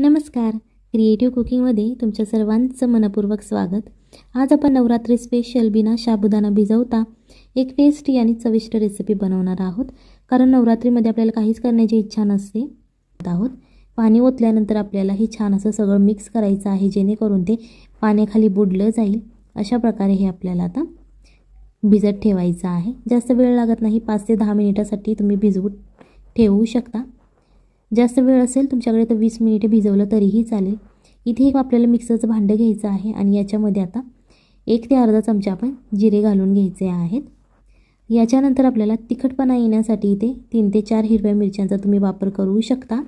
नमस्कार. क्रिएटिव्ह कुकिंगमध्ये तुमच्या सर्वांचं मनपूर्वक स्वागत. आज आपण नवरात्री स्पेशल बिना शाबुदाना भिजवता एक टेस्टी आणि चविष्ट रेसिपी बनवणार आहोत. कारण नवरात्रीमध्ये आपल्याला काहीच करण्याची इच्छा नसते. आहोत. पाणी ओतल्यानंतर आपल्याला हे छान असं सगळं मिक्स करायचं आहे जेणेकरून ते पाण्याखाली बुडलं जाईल. अशा प्रकारे हे आपल्याला आता भिजत ठेवायचं आहे. जास्त वेळ लागत नाही पाच ते दहा मिनिटासाठी तुम्ही भिजवू ठेवू शकता. जास्त वेळ असेल तुमच्याकडे तर वीस मिनिटे भिजवलं तरीही चालेल. इथे एक आपल्याला मिक्सरचं भांडं घ्यायचं आहे आणि याच्यामध्ये आता एक ते अर्धा चमचा आपण जिरे घालून घ्यायचे आहेत. याच्यानंतर आपल्याला तिखटपणा येण्यासाठी इथे तीन ते चार हिरव्या मिरच्यांचा तुम्ही वापर करू शकता.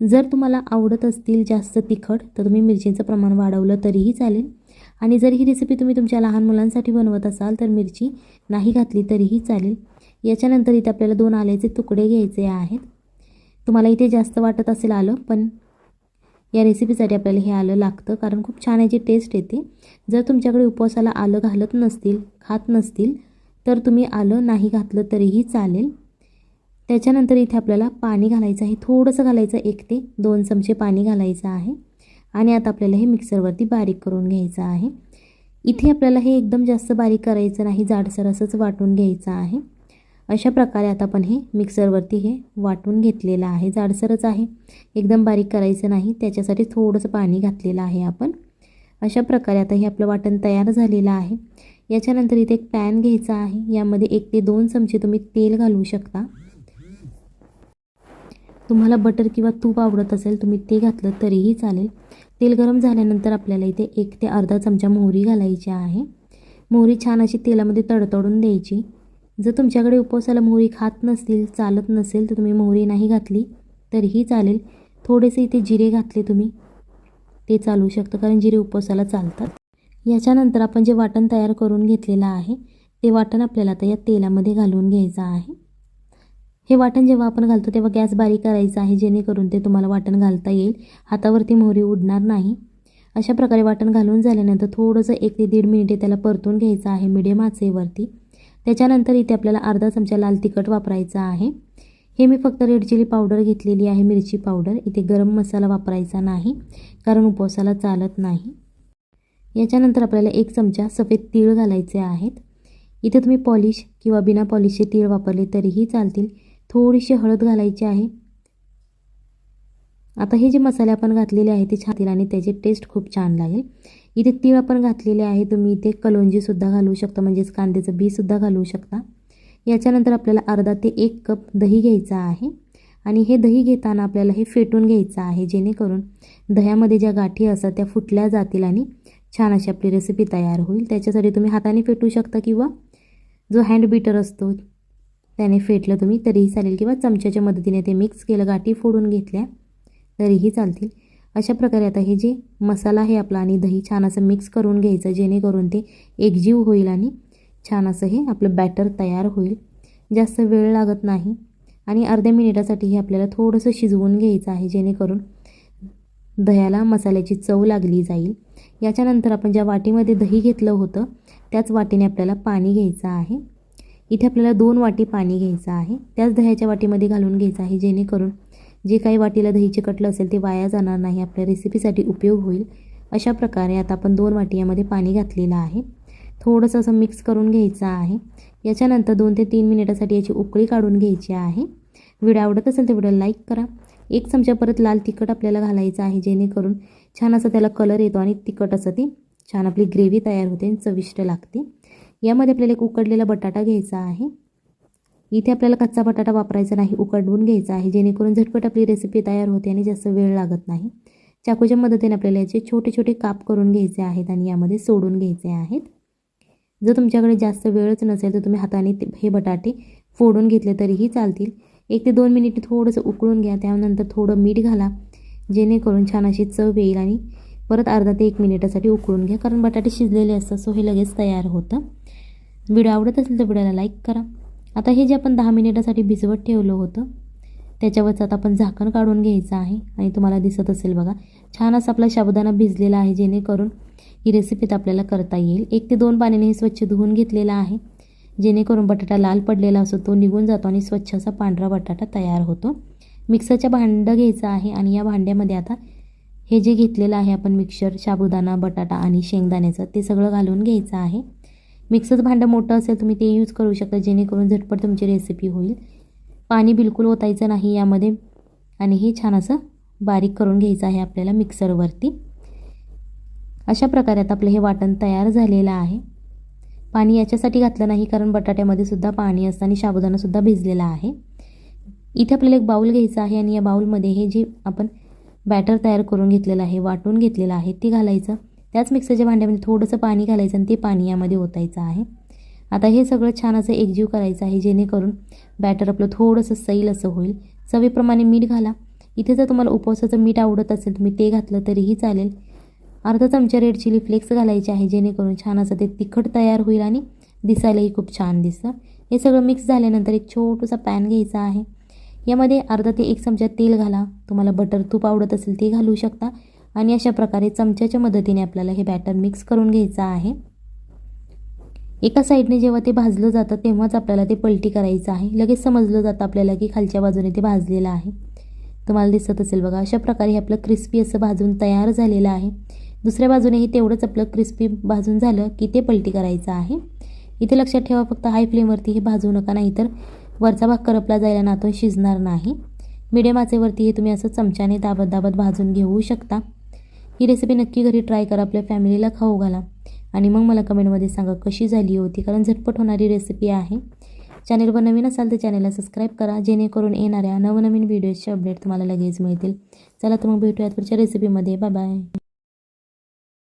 जर तुम्हाला आवडत असतील जास्त तिखट तर तुम्ही मिरचीचं प्रमाण वाढवलं तरीही चालेल. आणि जर ही रेसिपी तुम्ही तुमच्या लहान मुलांसाठी बनवत असाल तर मिरची नाही घातली तरीही चालेल. याच्यानंतर इथे आपल्याला दोन आल्याचे तुकडे घ्यायचे आहेत. तुम्हाला इथे जास्त वाटत असेल आलं पण या रेसिपीसाठी आपल्याला हे आलं लागतं. कारण खूप छान याची टेस्ट येते. जर तुमच्याकडे उपवासाला आलं घालत नसतील खात नसतील तर तुम्ही आलं नाही घातलं तरीही चालेल. त्याच्यानंतर इथे आपल्याला पाणी घालायचं आहे. थोडंसं घालायचं एक ते दोन चमचे पाणी घालायचं आहे. आणि आता आपल्याला हे मिक्सरवरती बारीक करून घ्यायचं आहे. इथे आपल्याला हे एकदम जास्त बारीक करायचं नाही. जाडसर असंच वाटून घ्यायचं आहे. अशा प्रकारे आता आपण हे मिक्सरवरती हे वाटून घेतलेलं आहे. जाडसरच आहे. एकदम बारीक करायचं नाही. त्याच्यासाठी थोडंसं पाणी घातलेलं आहे आपण. अशा प्रकारे आता हे आपलं वाटण तयार झालेलं आहे. याच्यानंतर इथे एक पॅन घ्यायचा आहे. यामध्ये एक ते दोन चमचे तुम्ही तेल घालू शकता. तुम्हाला बटर किंवा तूप आवडत असेल तुम्ही ते घातलं तरीही चालेल. तेल गरम झाल्यानंतर आपल्याला इथे एक ते अर्धा चमचा मोहरी घालायची आहे. मोहरी छान अशी तेलामध्ये तडतडून द्यायची. जर तुमच्याकडे उपवासाला मोहरी खात नसतील चालत नसेल तर तुम्ही मोहरी नाही घातली तरीही चालेल. थोडेसे इथे जिरे घातले तुम्ही. ते चालू शकतं कारण जिरे उपवासाला चालतात. याच्यानंतर आपण जे वाटण तयार करून घेतलेलं आहे ते वाटण आपल्याला आता या तेलामध्ये घालून घ्यायचं आहे. हे वाटण जेव्हा आपण घालतो तेव्हा गॅस बारीक करायचा आहे जेणेकरून ते तुम्हाला वाटण घालता येईल. हातावरती मोहरी उडणार नाही. अशा प्रकारे वाटण घालून झाल्यानंतर थोडंसं एक ते दीड मिनिटे त्याला परतून घ्यायचं आहे मिडियम आचेवरती. त्याच्यानंतर इथे आपल्याला अर्धा चमचा लाल तिखट वापरायचा आहे. हे मी फक्त रेड चिली पावडर घेतलेली आहे मिरची पावडर. इथे गरम मसाला वापरायचा नाही कारण उपवासाला चालत नाही. याच्यानंतर आपल्याला एक चमचा सफेद तीळ घालायचे आहेत. इथे तुम्ही पॉलिश किंवा बिना पॉलिशचे तीळ वापरले तरीही चालतील. थोडीशी हळद घालायची आहे. आता हे जे मसाले आपण घातलेले आहे ते छातील आणि त्याची टेस्ट खूप छान लागेल. इथे तीळ आपण घातलेले आहे तुम्ही इथे कलोंजीसुद्धा घालू शकता म्हणजेच कांद्याचं बीसुद्धा घालू शकता. याच्यानंतर आपल्याला अर्धा ते एक कप दही घ्यायचा आहे. आणि हे दही घेताना आपल्याला हे फेटून घ्यायचं आहे जेणेकरून दह्यामध्ये ज्या गाठी असतात त्या फुटल्या जातील आणि छान अशी आपली रेसिपी तयार होईल. त्याच्यासाठी तुम्ही हाताने फेटू शकता किंवा जो हँड बीटर असतो त्याने फेटलं तुम्ही तरीही चालेल. किंवा चमच्याच्या मदतीने ते मिक्स केलं गाठी फोडून घेतल्या तरीही चालतील. अशा प्रकारे आता हे जे मसाला आहे आपला आणि दही छान असं मिक्स करून घ्यायचं जेणेकरून ते एकजीव होईल आणि छान असं हे आपलं बॅटर तयार होईल. जास्त वेळ लागत नाही आणि अर्ध्या मिनिटासाठी हे आपल्याला थोडंसं शिजवून घ्यायचं आहे जेणेकरून दह्याला मसाल्याची चव लागली जाईल. याच्यानंतर आपण ज्या वाटीमध्ये दही घेतलं होतं त्याच वाटीने आपल्याला पाणी घ्यायचं आहे. इथे आपल्याला दोन वाटी पाणी घ्यायचं आहे. त्याच दह्याच्या वाटीमध्ये घालून घ्यायचं आहे जेणेकरून जे काही वाटीला दहीचे कटलं असेल ते वाया जाणार नाही आपल्या रेसिपीसाठी उपयोग होईल. अशा प्रकारे आता आपण दोन वाटी यामध्ये पाणी घातलेलं आहे. थोडंसं असं मिक्स करून घ्यायचं आहे. याच्यानंतर दोन ते तीन मिनिटासाठी याची उकळी काढून घ्यायची आहे. व्हिडिओ आवडत असेल तर व्हिडिओ लाईक करा. एक चमचा परत लाल तिखट आपल्याला घालायचं आहे जेणेकरून छान असं त्याला कलर येतो आणि तिखट असं ती छान आपली ग्रेव्ही तयार होते आणि चविष्ट लागते. यामध्ये आपल्याला एक उकडलेला बटाटा घ्यायचा आहे. इथे आपल्याला कच्चा बटाटा वापरायचा नाही उकडवून घ्यायचा आहे. जेणेकरून झटपट आपली रेसिपी तयार होते आणि जास्त वेळ लागत नाही. चाकूच्या मदतीने आपल्याला याचे छोटे छोटे काप करून घ्यायचे आहेत आणि यामध्ये सोडून घ्यायचे आहेत. जर तुमच्याकडे जास्त वेळच नसेल तर तुम्ही हाताने हे बटाटे फोडून घेतले तरीही चालतील. एक ते दोन मिनिट थोडंसं उकळून घ्या त्यानंतर थोडं मीठ घाला. जेणेकरून छान अशी चव येईल आणि परत अर्धा ते एक मिनिटासाठी उकळून घ्या. कारण बटाटे शिजलेले असतात सो हे लगेच तयार होतं. व्हिडिओ आवडत असेल तर व्हिडिओला लाईक करा. आता हे जे आपण दहा मिनिटासाठी भिजवत ठेवलं होतं त्याच्यावरच आता आपण झाकण काढून घ्यायचं आहे. आणि तुम्हाला दिसत असेल बघा छान असा आपला साबुदाणा भिजलेला आहे जेणेकरून ही रेसिपीत आपल्याला करता येईल. एक ते दोन पाण्याने हे स्वच्छ धुवून घेतलेला आहे जेणेकरून बटाटा लाल पडलेला असतो तो निघून जातो आणि स्वच्छ असा पांढरा बटाटा तयार होतो. मिक्सरच्या भांडं घ्यायचं आहे आणि या भांड्यामध्ये आता हे जे घेतलेलं आहे आपण मिक्सर साबुदाणा बटाटा आणि शेंगदाण्याचं ते सगळं घालून घ्यायचं आहे. मिक्सर भांडं मोठं असेल तुम्ही ते यूज करू शकता. जेणेकरून झटपट तुमची रेसिपी होईल. पाणी बिलकुल ओतायचं नाही यामध्ये. आणि हे छान असं बारीक करून घ्यायचं आहे आपल्याला मिक्सरवरती. अशा प्रकारे आता आपलं हे वाटण तयार झालेलं आहे. पाणी याच्यासाठी घातलं नाही कारण बटाट्यामध्ये सुद्धा पाणी असतं आणि साबुदाणासुद्धा भिजलेला आहे. इथे आपल्याला एक बाऊल घ्यायचा आहे आणि या बाऊलमध्ये हे जे आपण बॅटर तयार करून घेतलेलं आहे वाटून घेतलेलं आहे ते घालायचं. त्याच मिक्सरच्या भांड्यामध्ये थोडंसं पाणी घालायचं आणि ते पाणी यामध्ये ओतायचं आहे. आता हे सगळं छान असं एकजीव करायचं आहे जेणेकरून बॅटर आपलं थोडंसं सैल असं होईल. चवीप्रमाणे मीठ घाला. इथे जर तुम्हाला उपवासाचं मीठ आवडत असेल तुम्ही ते घातलं तरीही चालेल. अर्धा चमचा रेड चिली फ्लेक्स घालायचे आहे जेणेकरून छान असं ते तिखट तयार होईल आणि दिसायलाही खूप छान दिसतं. हे सगळं मिक्स झाल्यानंतर एक छोटंसा पॅन घ्यायचा आहे. यामध्ये अर्धा ते एक चमचा तेल घाला. तुम्हाला बटर तूप आवडत असेल ते घालू शकता. आणि अशा प्रकारे चमच्याच्या मदतीने आपल्याला हे बॅटर मिक्स करून घ्यायचं आहे. एका साईडने जेव्हा ते भाजलं जातं तेव्हाच आपल्याला ते पलटी करायचं आहे. लगेच समजलं जातं आपल्याला की खालच्या बाजूने ते भाजलेलं आहे. तुम्हाला दिसत असेल बघा अशा प्रकारे हे आपलं क्रिस्पी असं भाजून तयार झालेलं आहे. दुसऱ्या बाजूनेही तेवढंच आपलं क्रिस्पी भाजून झालं की ते पलटी करायचं आहे. इथे लक्षात ठेवा फक्त हाय फ्लेमवरती हे भाजू नका नाहीतर वरचा भाग करपला जायला ना तो शिजणार नाही. मिडियम आचेवरती हे तुम्ही असं चमच्याने दाबत दाबत भाजून घेऊ शकता. ही रेसिपी नक्की घरी ट्राय करा आपल्या फॅमिलीला खाऊ घाला. आणि मग मला कमेंटमध्ये सांगा कशी झाली होती? कारण झटपट होणारी रेसिपी आहे. चॅनलवर नवीन असाल तर चॅनलला सबस्क्राईब करा. जेणेकरून येणाऱ्या नवनवीन व्हिडिओजचे अपडेट तुम्हाला लगेच मिळतील. चला तर मग भेटूयात पुढच्या रेसिपीमध्ये बाय बाय